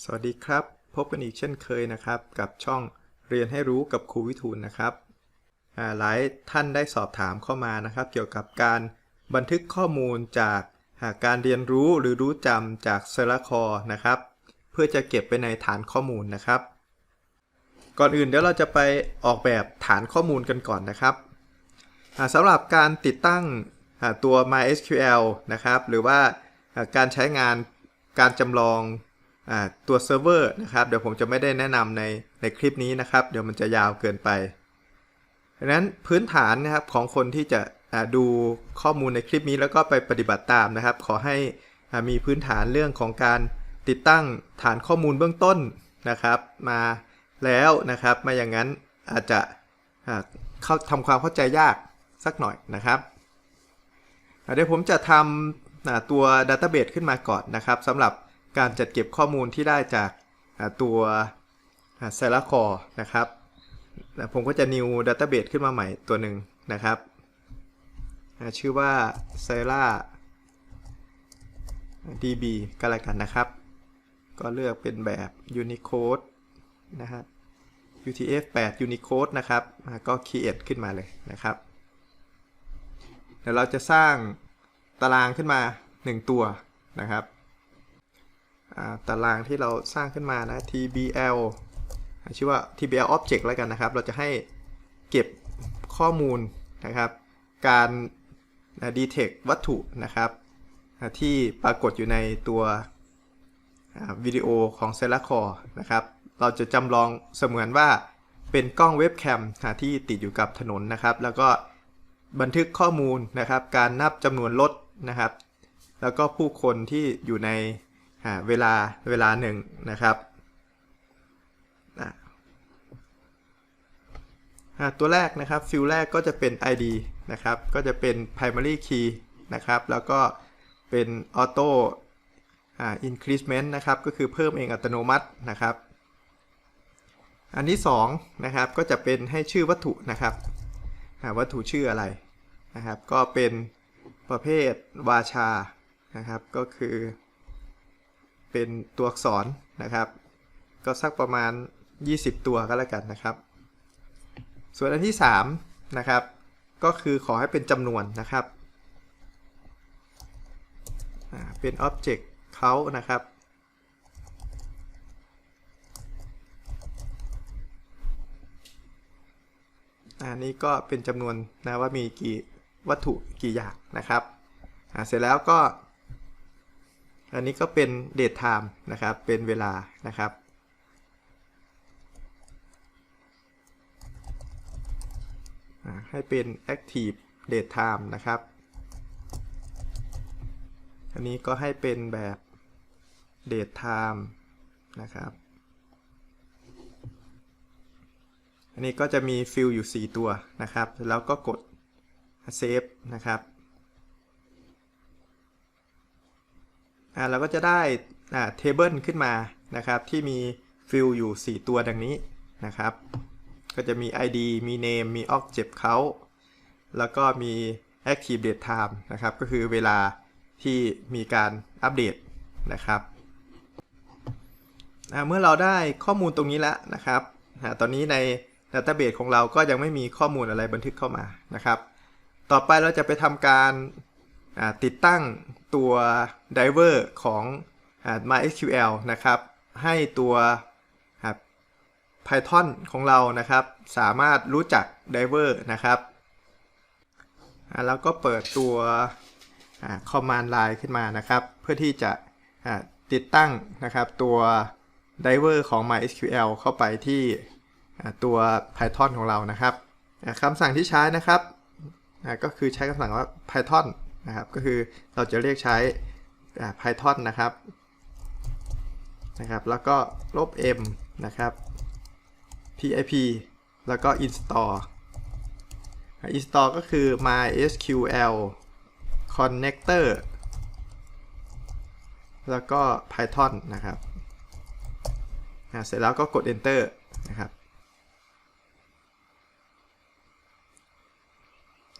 สวัสดีครับ พบกันอีกเช่นเคยนะครับ กับช่องเรียนให้รู้กับครูวิทูลนะครับหลายท่านได้สอบถามเข้ามานะครับ เกี่ยวกับการบันทึกข้อมูลจากาการเรียนรู้หรือรู้จำจากเซลคอนะครับ เพื่อจะเก็บไปในฐานข้อมูลนะครับ ก่อนอื่นเดี๋ยวเราจะไปออกแบบฐานข้อมูลกันก่อนนะครับอ่าสำหรับการติดตั้งตัว MySQL นะครับ หรือว่าการใช้งานการจำลอง ตัวเซิร์ฟเวอร์นะครับ เดี๋ยวผมจะไม่ได้แนะนำในในคลิปนี้นะครับ เดี๋ยวมันจะยาวเกินไปดังนั้นพื้นฐานนะครับของคนที่จะดูข้อมูลในคลิปนี้แล้วก็ไปปฏิบัติตามนะครับ ขอให้มีพื้นฐานเรื่องของการติดตั้งฐานข้อมูลเบื้องต้นนะครับ มาแล้วนะครับไมาอย่างนั้นอาจจะเข้าทำความเข้าใจยากสักหน่อยนะครับเดี๋ยวผมจะทำอ่าตัว Database ขึ้นมาก่อนนะครับสำหรับ การจัดเก็บข้อมูลที่ได้จากตัวเซล c คอนะครับ ผมก็จะ new database ขึ้นมาใหม่ตัวหนึ่งนะครับ ชื่อว่า s e l a db ก็แล้วกันนะครับ ก็เลือกเป็นแบบ unicode นะฮะ utf8 unicode นะครับ ก็ create ขึ้นมาเลยนะครับ เดี๋ยวเราจะสร้างตารางขึ้นมา 1 ตัวนะครับ ตารางที่เราสร้างขึ้นมานะ tbl ชื่อว่า tbl object แล้วกันนะครับ เราจะให้เก็บข้อมูลนะครับ การ detect วัตถุนะครับ ที่ปรากฏอยู่ในตัววิดีโอของ s e l a c o r นะครับ เราจะจำลองเสมือนว่าเป็นกล้องเว็บแคมที่ติดอยู่กับถนนนะครับ แล้วก็บันทึกข้อมูลนะครับ การนับจำนวนรถนะครับ แล้วก็ผู้คนที่อยู่ใน เวลาเวลาหนึ่งนะครับตัวแรกนะครับฟิลแรกก็จะเป็น ID นะครับ ก็จะเป็น primary key นะครับ แล้วก็เป็น auto อ่า increment นะครับ ก็คือเพิ่มเองอัตโนมัตินะครับ อันที่2นะครับ ก็จะเป็นให้ชื่อวัตถุนะครับวัตถุชื่ออะไรนะครับ ก็เป็นประเภทวาชานะครับ ก็คือ เป็นตัวอักษรนะครับ ก็สักประมาณ 20 ตัวก็แล้วกันนะครับ ส่วนอันที่3นะครับก็คือขอให้เป็นจำนวนนะครับเป็น Object เขานะครับ อันนี้ก็เป็นจำนวนนะว่ามีกี่วัตถุกี่อย่างนะครับอ่าเสร็จแล้วก็ อันนี้ก็เป็น date time นะครับ เป็นเวลานะครับ ให้เป็น active date time นะครับ อันนี้ก็ให้เป็นแบบ date time นะครับ อันนี้ก็จะมีฟิลอยู่ 4 ตัวนะครับ แล้วก็กด save นะครับ อ่าเราก็จะได้อ่า table ขึ้นมานะครับ ที่มีฟิลอยู่ 4 ตัวดังนี้นะครับ ก็จะมี id มี name มี object เขาแล้วก็มี active date time นะครับ ก็คือเวลาที่มีการอัปเดตนะครับเมื่อเราได้ข้อมูลตรงนี้แล้วนะครับตอนนี้ใน database ของเราก็ยังไม่มีข้อมูลอะไรบันทึกเข้ามานะครับ ต่อไปเราจะไปทำการติดตั้ง ตัว diver ของ MySQL นะครับ ให้ตัว Python ของเรานะครับ สามารถรู้จัก diver นะครับ แล้วก็เปิดตัว command line ขึ้นมานะครับ เพื่อที่จะติดตั้งนะครับตัว diver ของ MySQL เข้าไปที่ตัว Python ของเรานะครับคำสั่งที่ใช้นะครับก็คือใช้คำสั่งว่า Python นะครับ ก็คือเราจะเรียกใช้ Python นะครับนะครับ แล้วก็ลบ m นะครับ pip แล้วก็ install install ก็คือ mysql connector แล้วก็ python นะครับเสร็จแล้วก็กด enter นะครับ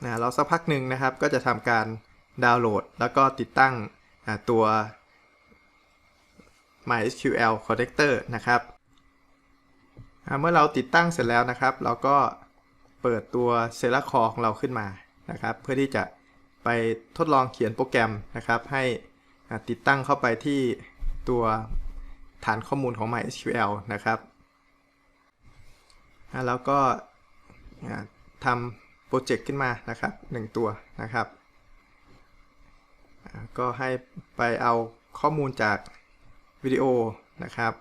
นะเราสักพักหนึ่งนะครับก็จะทำการ ดาวน์โหลด แล้วก็ติดตั้งตัว MySQL Connector นะครับ เมื่อเราติดตั้งเสร็จแล้วนะครับ เราก็เปิดตัว s e l a Core ของเราขึ้นมานะครับ เพื่อที่จะไปทดลองเขียนโปรแกรมนะครับ ให้ติดตั้งเข้าไปที่ตัวฐานข้อมูลของ MySQL นะครับ แล้วก็ทำโปรเจกต์ขึ้นมานะครับ 1 ตัวนะครับ ก็ให้ไปเอาข้อมูลจากวิดีโอนะครับ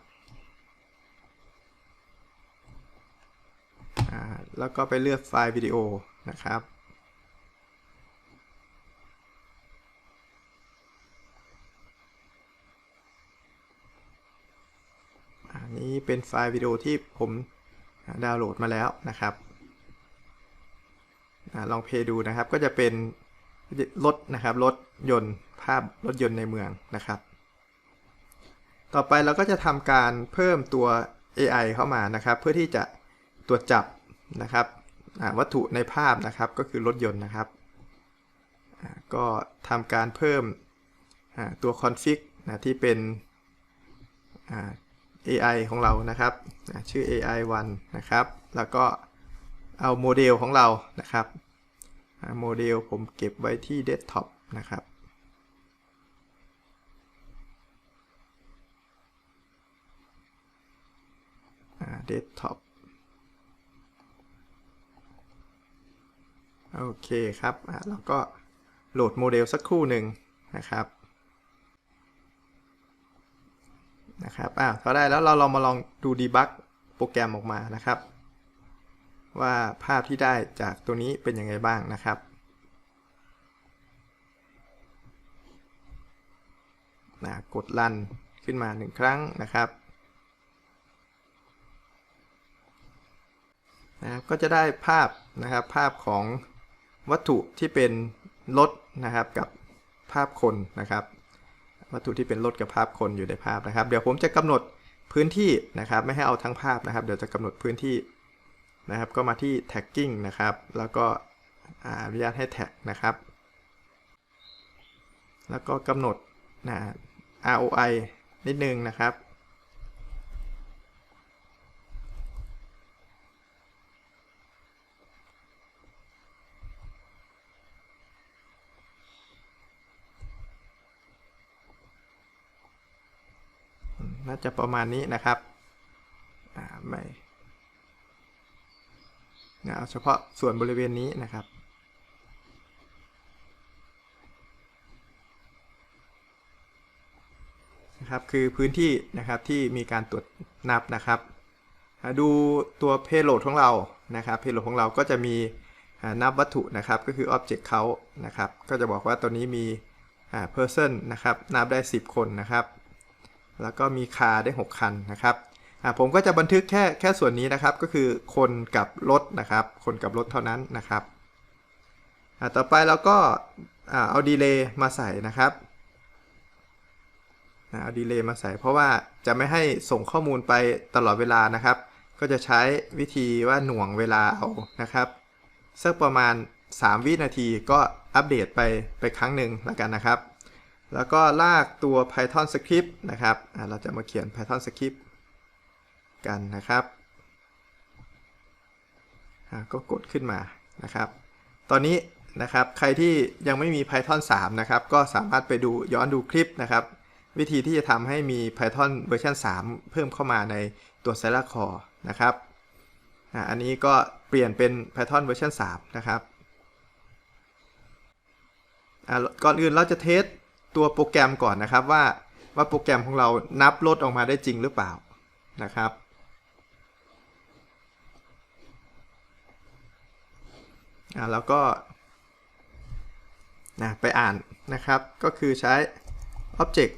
แล้วก็ไปเลือกไฟล์วิดีโอนะครับ อันนี้เป็นไฟล์วิดีโอที่ผมดาวน์โหลดมาแล้วนะครับอลองเพย์ดูนะครับ ก็จะเป็น รถนะครับรถยนต์ภาพรถยนต์ในเมืองนะครับ ต่อไปเราก็จะทำการเพิ่มตัว AI เข้ามานะครับ เพื่อที่จะตรวจจับนะครับวัตถุในภาพนะครับก็คือรถยนต์นะครับ ก็ทำการเพิ่มตัว config นะที่เป็น AI ของเรานะครับ ชื่อ AI 1 นะครับ แล้วก็เอาโมเดลของเรานะครับ โมเดลผมเก็บไว้ที่ Desktop นะครับอ่า Desktop โอเคครับแล้วก็โหลดโมเดลสักครู่หนึ่งนะครับนะครับอะพอได้แล้วเราลองมาลองดูดีบักโปรแกรมออกมานะครับ ว่าภาพที่ได้จากตัวนี้เป็นยังไงบ้างนะครับ นะกดรันขึ้นมาหนึ่งครั้งนะครับนะก็จะได้ภาพนะครับภาพของวัตถุที่เป็นรถนะครับกับภาพคนนะครับ วัตถุที่เป็นรถกับภาพคนอยู่ในภาพนะครับ เดี๋ยวผมจะกำหนดพื้นที่นะครับ ไม่ให้เอาทั้งภาพนะครับ เดี๋ยวจะกำหนดพื้นที่ นะครับ ก็มาที่ tagging นะครับ แล้วก็อนุญาตให้แท็กนะครับ แล้วก็กำหนดนะ ROI นิดนึงนะครับ น่าจะประมาณนี้นะครับ อ่า ไม่ นะเอาเฉพาะส่วนบริเวณนี้นะครับ นะครับคือพื้นที่นะครับที่มีการตรวจนับนะครับ ดูตัว payload ของเรานะครับ payload ของเราก็จะมีนับวัตถุนะครับก็คือ object count นะครับ ก็จะบอกว่าตัวนี้มีอ่า person นะครับ นับได้ 10 คนนะครับ แล้วก็มีคาร์ได้ 6 คันนะครับ อ่าผมก็จะบันทึกแค่แค่ส่วนนี้นะครับ ก็คือคนกับรถนะครับ คนกับรถเท่านั้นนะครับอ่าต่อไปเราก็อ่าเอาดีเลย์มาใส่นะครับเอาดีเลย์มาใส่เพราะว่าจะไม่ให้ส่งข้อมูลไปตลอดเวลานะครับ ก็จะใช้วิธีว่าหน่วงเวลาเอานะครับสักประมาณ 3 วินาทีก็อัปเดตไปไปครั้งหนึ่งแล้วกันนะครับ แล้วก็ลากตัว Python script นะครับอ่าเราจะมาเขียน Python script กันนะครับอ่าก็กดขึ้นมานะครับ ตอนนี้นะครับใครที่ยังไม่มี Python 3 นะครับ ก็สามารถไปดูย้อนดูคลิปนะครับ วิธีที่จะทำให้มี Python เวอร์ชัน3 เพิ่มเข้ามาในตัว s e l a Core นะครับอ่าอันนี้ก็เปลี่ยนเป็น Python เวอร์ชัน3นะครับอ่าก่อนอื่นเราจะเทสตัวโปรแกรมก่อนนะครับว่าว่าโปรแกรมของเรานับลดออกมาได้จริงหรือเปล่านะครับ อ่าแล้วก็นะไปอ่านนะครับ ก็คือใช้ object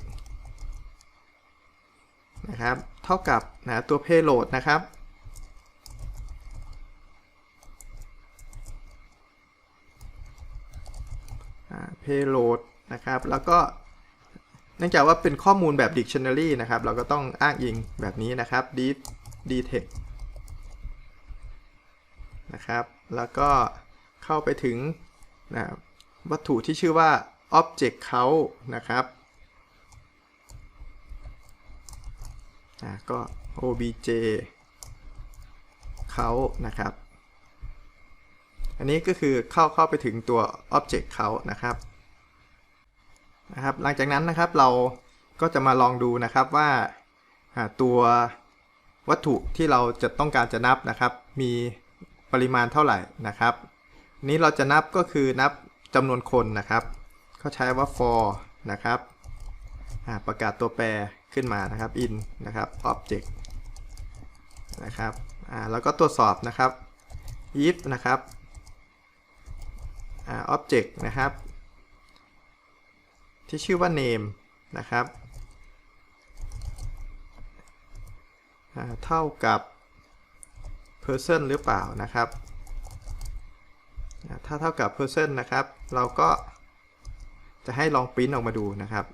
นะครับเท่ากับนะตัว payload นะครับ payload นะครับ แล้วก็เนื่องจากว่าเป็นข้อมูลแบบ dictionary นะครับ เราก็ต้องอ้างอิงแบบนี้นะครับ deep detect นะครับ แล้วก็ เข้าไปถึงนะวัตถุที่ชื่อว่า object count นะครับอ่าก็ obj เขานะครับ อันนี้ก็คือเข้าเข้าไปถึงตัว object เขานะครับนะครับ หลังจากนั้นนะครับเราก็จะมาลองดูนะครับว่าตัววัตถุที่เราจะต้องการจะนับนะครับ มีปริมาณเท่าไหร่นะครับ นี้เราจะนับก็คือนับจำนวนคนนะครับเขาใช้ว่า for นะครับอ่าประกาศตัวแปรขึ้นมานะครับ in นะครับ object นะครับอ่าแล้วก็ตรวจสอบนะครับ if นะครับอ่า object นะครับ ที่ชื่อว่า name นะครับอ่าเท่ากับ person หรือเปล่านะครับ ถ้าเท่ากับ person นะครับ เราก็จะให้ลองปริ้นออกมาดูนะครับ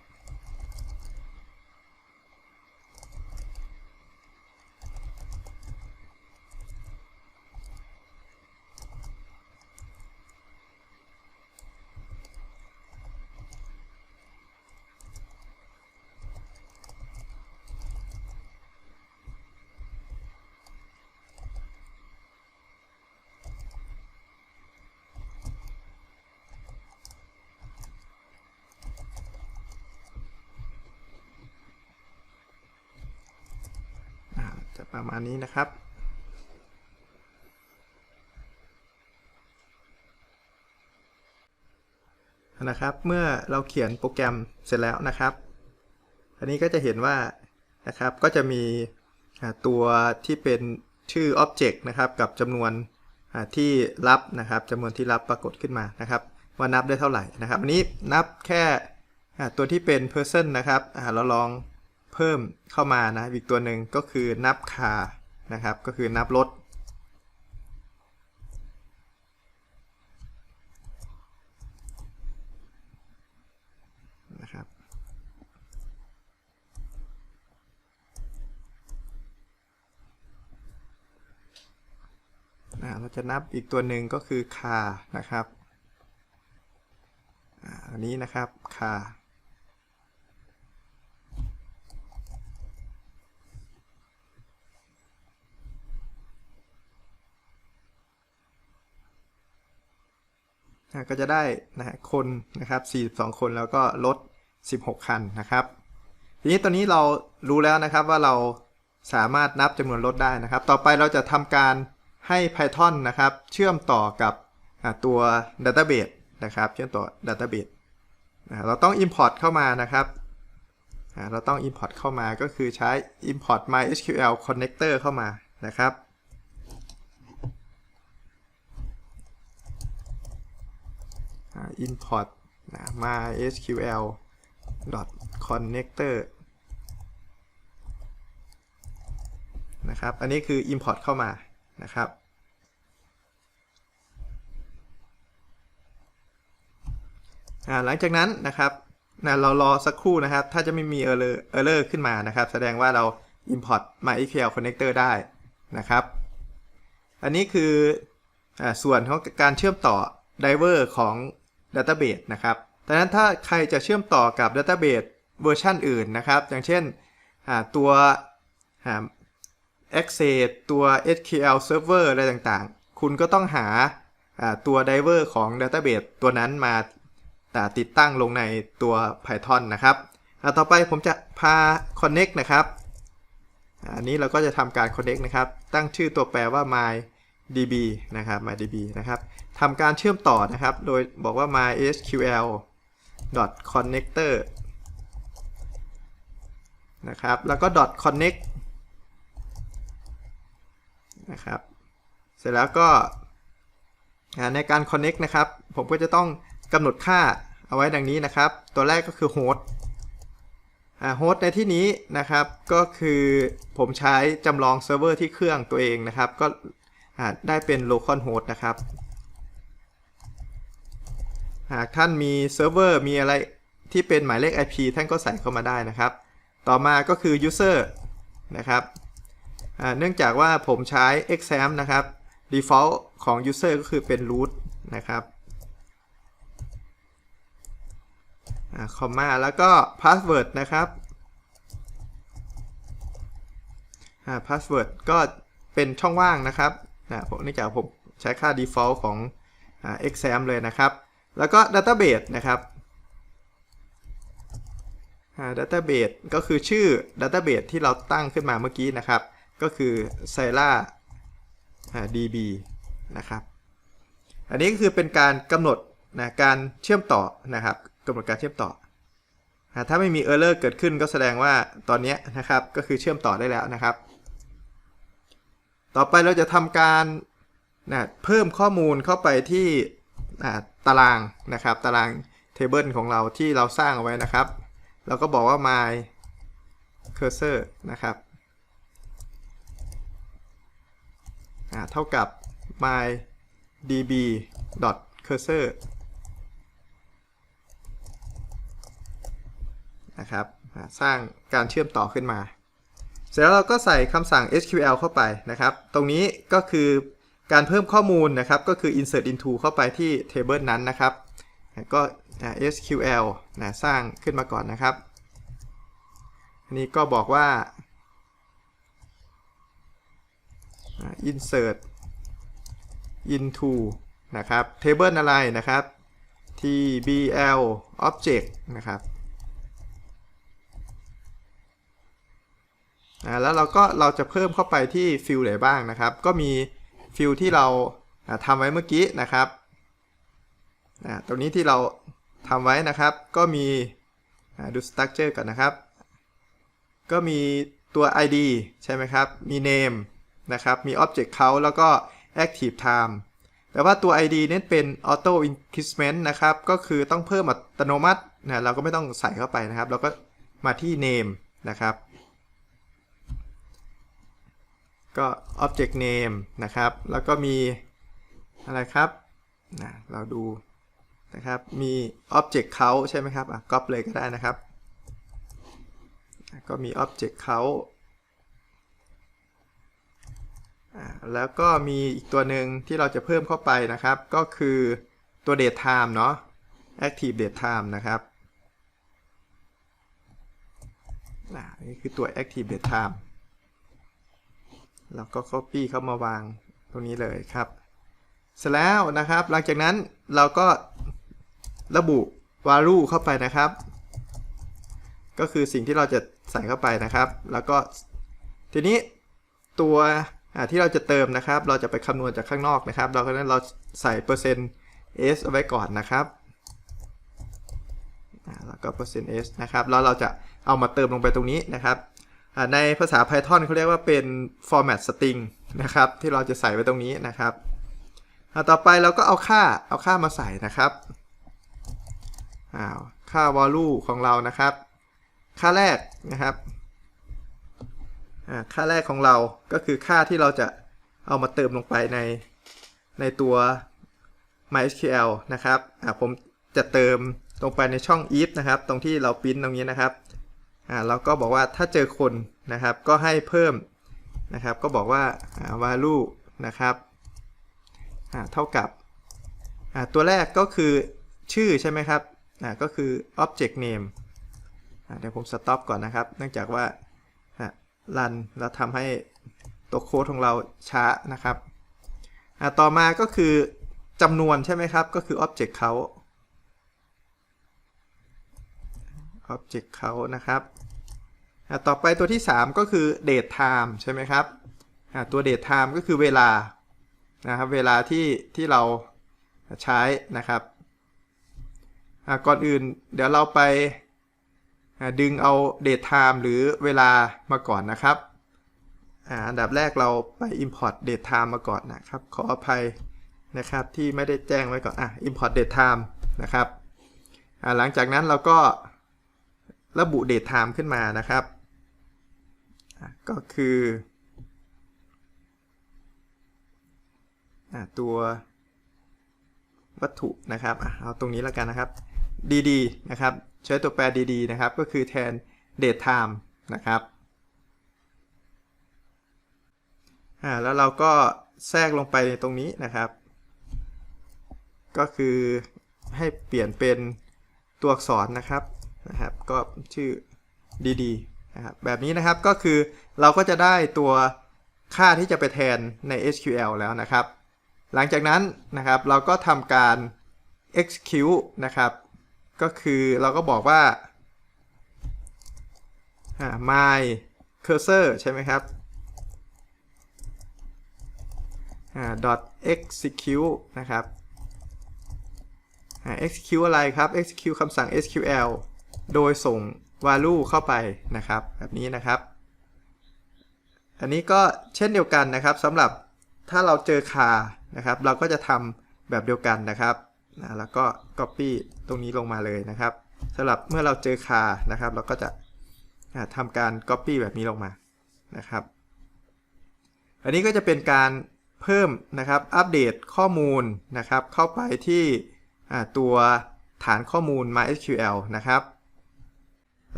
อ่า จะประมาณนี้นะครับ นะครับ เมื่อเราเขียนโปรแกรมเสร็จแล้วนะครับ อันนี้ก็จะเห็นว่านะครับก็จะมีตัวที่เป็นชื่อ Object นะครับกับจำนวนที่รับนะครับจำนวนที่รับปรากฏขึ้นมานะครับ ว่านับได้เท่าไหร่นะครับ อันนี้นับแค่ตัวที่เป็น person นะครับเราลอง พิ่มเข้ามานะอีกตัวหนึ่งก็คือนับคานะครับ ก็คือนับรถนะครับเราจะนับอีกตัวหนึ่งก็คือคานะครับอันนี้นะครับคา อ่าก็จะได้นะคนนะครับ42 คนแล้วก็รถ16 คันนะครับ ทีนี้ตอนนี้เรารู้แล้วนะครับว่าเราสามารถนับจำนวนรถได้นะครับ ต่อไปเราจะทำการให้ Python นะครับเชื่อมต่อกับอ่าตัว Database นะครับ เชื่อมต่อ Database อ่าเราต้อง Import เข้ามานะครับ เราต้อง Import เข้ามาก็คือใช้ Import MySQL Connector เข้ามานะครับ อ่า import นะ mysql connector นะครับ อันนี้คือ import เข้ามานะครับ หลังจากนั้นนะครับนะเรารอสักครู่นะครับ ถ้าจะไม่มี error error ขึ้นมานะครับ แสดงว่าเรา import mysql connector ได้นะครับ อันนี้คืออส่วนของการเชื่อมต่อ driver ของ database นะครับดังนั้นถ้าใครจะเชื่อมต่อกับ database เวอร์ชันอื่นนะครับ อย่างเช่นตัวอ่า Access ตัว SQL Server อะไรต่างๆ คุณก็ต้องหาตัว driver ของ database ตัวนั้นมาอ่ติดตั้งลงในตัว Python นะครับต่อไปผมจะพา connect นะครับ อันนี้เราก็จะทำการ connect นะครับ ตั้งชื่อตัวแปรว่า my db นะครับ mydb นะครับ ทำการเชื่อมต่อนะครับ โดยบอกว่า mysql connector นะครับ แล้วก็ connect นะครับ เสร็จแล้วก็ในการ connect นะครับ ผมก็จะต้องกำหนดค่าเอาไว้ดังนี้นะครับ ตัวแรกก็คือ host โฮสต์ในที่นี้นะครับก็คือผมใช้จำลองเซิร์ฟเวอร์ที่เครื่องตัวเองนะครับ ก็ได้เป็น localhost นะครับ หากท่านมีเซิร์ฟเวอร์มีอะไรที่เป็นหมายเลข IP ท่านก็ใส่เข้ามาได้นะครับ ต่อมาก็คือ user นะครับเนื่องจากว่าผมใช้ exam นะครับ default ของ user ก็คือเป็น root นะครับคอมมาแล้วก็ password นะครับอ่า password ก็เป็นช่องว่างนะครับเนื่องจากผมใช้ค่า default ของอ่า exam เลยนะครับ แล้วก็ database นะครับอ่า database ก็คือชื่อ database ที่เราตั้งขึ้นมาเมื่อกี้นะครับ ก็คือ Scala db นะครับ อันนี้ก็คือเป็นการกำหนดนะการเชื่อมต่อนะครับกำหนดการเชื่อมต่อ ถ้าไม่มี error เกิดขึ้นก็แสดงว่าตอนนี้นะครับก็คือเชื่อมต่อได้แล้วนะครับ ต่อไปเราจะทำการนะเพิ่มข้อมูลเข้าไปที่ ตารางนะครับ ตาราง table ของเราที่เราสร้างเอาไว้นะครับ เราก็บอกว่า my cursor นะครับเท่ากับ my db cursor นะครับสร้างการเชื่อมต่อขึ้นมา เสร็จแล้วเราก็ใส่คำสั่ง SQL เข้าไปนะครับ ตรงนี้ก็คือ การเพิ่มข้อมูลนะครับก็คือ insert into เข้าไปที่ table นั้นนะครับ ก็ SQL นะสร้างขึ้นมาก่อนนะครับ อันนี้ก็บอกว่า insert into นะครับ table อะไรนะครับ tbl object นะครับแล้วเราก็เราจะเพิ่มเข้าไปที่ฟิลไหนบ้างนะครับ ก็มี ฟิลที่เราอ่าทำไว้เมื่อกี้นะครับตรงนี้ที่เราทำไว้นะครับ ก็มีดู structure ก่อนนะครับ ก็มีตัว id ใช่ไหมครับ มี name นะครับ มี object count แล้วก็ active time แต่ว่าตัว id เน้นเป็น auto increment นะครับ ก็คือต้องเพิ่มอัตโนมัตินะเราก็ไม่ต้องใส่เข้าไปนะครับ เราก็มาที่ name นะครับ ก็ object name นะครับ แล้วก็มีอะไรครับนะเราดูนะครับ มี object count ใช่ไหมครับอะก๊อปเลยก็ได้นะครับ ก็มี object count อ่าแล้วก็มีอีกตัวหนึ่งที่เราจะเพิ่มเข้าไปนะครับ ก็คือตัว date time เนาะ active date time นะครับนี่คือตัว active date time เราก็ copy เข้ามาวางตรงนี้เลยครับ เสร็จแล้วนะครับ หลังจากนั้นเราก็ระบุ value เข้าไปนะครับ ก็คือสิ่งที่เราจะใส่เข้าไปนะครับ แล้วก็ทีนี้ตัวที่เราจะเติมนะครับ เราจะไปคำนวณจากข้างนอกนะครับเราก็นั้นเราใส่เปอร์เซ็นต์ s เอาไว้ก่อนนะครับแล้วก็เปอร์เซ็นต์ s นะครับ แล้วเราจะเอามาเติมลงไปตรงนี้นะครับ ในภาษา Python เขาเรียกว่าเป็น format string นะครับ ที่เราจะใส่ไว้ตรงนี้นะครับต่อไปเราก็เอาค่าเอาค่ามาใส่นะครับอ้าวค่า value ของเรานะครับ ค่าแรกนะครับค่าแรกของเราก็คือค่าที่เราจะเอามาเติมลงไปในในตัว MySQL นะครับผมจะเติมลงไปในช่อง if นะครับ ตรงที่เราปริ้นตรงนี้นะครับ อ่าเราก็บอกว่าถ้าเจอคนนะครับ ก็ให้เพิ่มนะครับ ก็บอกว่าอ่า value นะครับอ่าเท่ากับอ่าตัวแรกก็คือชื่อใช่ไหมครับอ่าก็คือ object name อ่าเดี๋ยวผม stop ก่อนนะครับ เนื่องจากว่ารันแล้วทำให้ตัวโค้ดของเราช้านะครับอ่าต่อมาก็คือจำนวนใช่ไหมครับ ก็คือ object เขา object เขานะครับ ต่อไปตัวที่ 3 ก็คือ date time ใช่ไหมครับตัว date time ก็คือเวลานะครับเวลาที่ที่เราใช้นะครับก่อนอื่นเดี๋ยวเราไปดึงเอา date time หรือเวลามาก่อนนะครับอันดับแรกเราไป import date time มาก่อนนะครับ ขออภัยนะครับที่ไม่ได้แจ้งไว้ก่อนอะ import date time นะครับหลังจากนั้นเราก็ระบุ date time ขึ้นมานะครับ ก็คือตัววัตถุนะครับเอาตรงนี้แล้วกันนะครับ dd นะครับ ใช้ตัวแปร dd นะครับ ก็คือแทน date time นะครับแล้วเราก็แทรกลงไปในตรงนี้นะครับ ก็คือให้เปลี่ยนเป็นตัวอักษรนะครับนะครับ ก็ชื่อ dd นะครับแบบนี้นะครับก็คือเราก็จะได้ตัวค่าที่จะไปแทนใน SQL แล้วนะครับ หลังจากนั้นนะครับเราก็ทำการ execute นะครับ ก็คือเราก็บอกว่า my cursor ใช่ไหมครับ dot execute นะครับ execute อะไรครับ execute คำสั่ง SQL โดยส่ง value เข้าไปนะครับ แบบนี้นะครับ อันนี้ก็เช่นเดียวกันนะครับสำหรับถ้าเราเจอคานะครับ เราก็จะทำแบบเดียวกันนะครับนะแล้วก็ copy ตรงนี้ลงมาเลยนะครับสำหรับเมื่อเราเจอคานะครับ เราก็จะทำการ copy แบบนี้ลงมานะครับ อันนี้ก็จะเป็นการเพิ่มนะครับอัปเดตข้อมูลนะครับ เข้าไปที่ตัวฐานข้อมูล MySQL นะครับ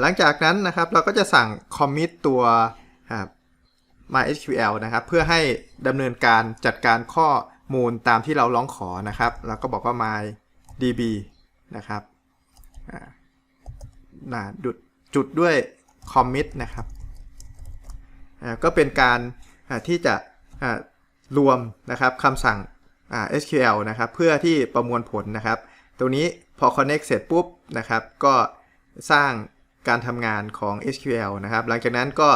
หลังจากนั้นนะครับเราก็จะสั่ง commit ตัว MySQL นะครับ เพื่อให้ดำเนินการจัดการข้อมูลตามที่เราร้องขอนะครับ เราก็บอกว่า MyDB นะครับนะจุดจุดด้วย commit นะครับก็เป็นการที่จะรวมนะครับคำสั่ง SQL นะครับ เพื่อที่ประมวลผลนะครับตรงนี้พอ connect เสร็จปุ๊บนะครับ ก็สร้าง การทำงานของ SQL นะครับ หลังจากนั้นก็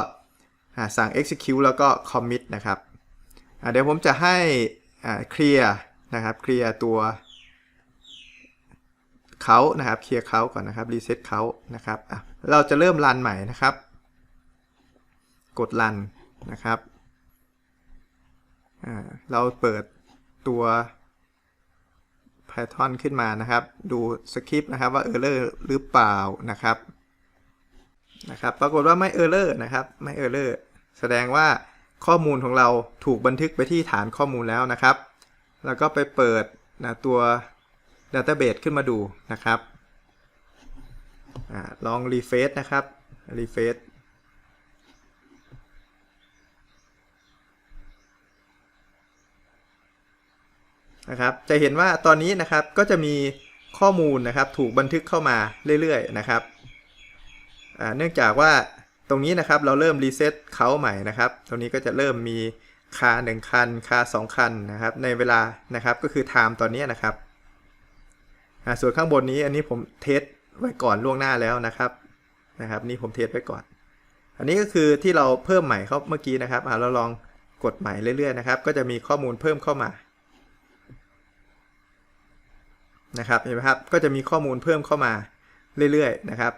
สั่ง execute แล้วก็ commit นะครับเดี๋ยวผมจะให้ clear นะครับ clear ตัวเขานะครับ เคลียร์เขาก่อนนะครับ reset เขานะครับ เราจะเริ่มรันใหม่นะครับ กดรันนะครับ เราเปิดตัว Python ขึ้นมานะครับ ดูสคริปต์นะครับว่า error หรือเปล่านะครับ นะครับ ปรากฏว่าไม่ error นะครับ ไม่ error แสดงว่าข้อมูลของเราถูกบันทึกไปที่ฐานข้อมูลแล้วนะครับ แล้วก็ไปเปิดนะตัว Database ขึ้นมาดูนะครับอลอง refresh นะครับ refresh นะครับ จะเห็นว่าตอนนี้นะครับก็จะมีข้อมูลนะครับถูกบันทึกเข้ามาเรื่อยๆนะครับ เนื่องจากว่าตรงนี้นะครับเราเริ่มรีเซ็ตเขาใหม่นะครับ ตรงนี้ก็จะเริ่มมีคา1คันคา2คันนะครับ ในเวลานะครับก็คือ time ตอนนี้นะครับส่วนข้างบนนี้อันนี้ผมเทสไว้ก่อนล่วงหน้าแล้วนะครับนะครับนี่ผมเทสไว้ก่อน อันนี้ก็คือที่เราเพิ่มใหม่เขาเมื่อกี้นะครับเราลองกดใหม่เรื่อยๆนะครับ ก็จะมีข้อมูลเพิ่มเข้ามานะครับเห็นไหมครับก็จะมีข้อมูลเพิ่มเข้ามาเรื่อยๆนะครับ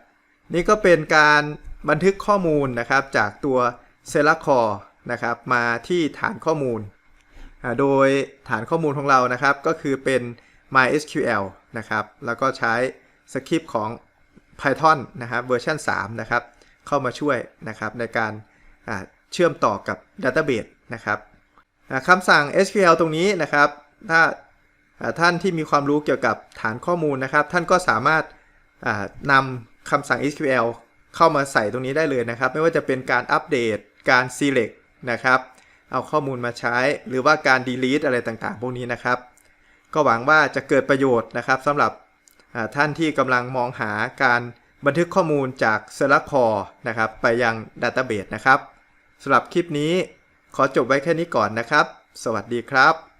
นี่ก็เป็นการบันทึกข้อมูลนะครับจากตัว s e l a c o r นะครับมาที่ฐานข้อมูล โดยฐานข้อมูลของเรานะครับก็คือเป็น MySQL นะครับแล้วก็ใช้สคริปต์ของ Python นะครับเวอร์ชัน3นะครับเข้ามาช่วยนะครับในการเชื่อมต่อกับ Database นะครับคำสั่ง SQL ตรงนี้นะครับ ถ้าท่านที่มีความรู้เกี่ยวกับฐานข้อมูลนะครับ ท่านก็สามารถนำ คำสั่ง SQL เข้ามาใส่ตรงนี้ได้เลยนะครับ ไม่ว่าจะเป็นการอัปเดตการ select นะครับ เอาข้อมูลมาใช้ หรือว่าการ delete อะไรต่างๆ พวกนี้นะครับ ก็หวังว่าจะเกิดประโยชน์นะครับสำหรับท่านที่กำลังมองหาการบันทึกข้อมูลจาก s e l a c o r นะครับ ไปยัง Database นะครับสำหรับคลิปนี้ขอจบไว้แค่นี้ก่อนนะครับ สวัสดีครับ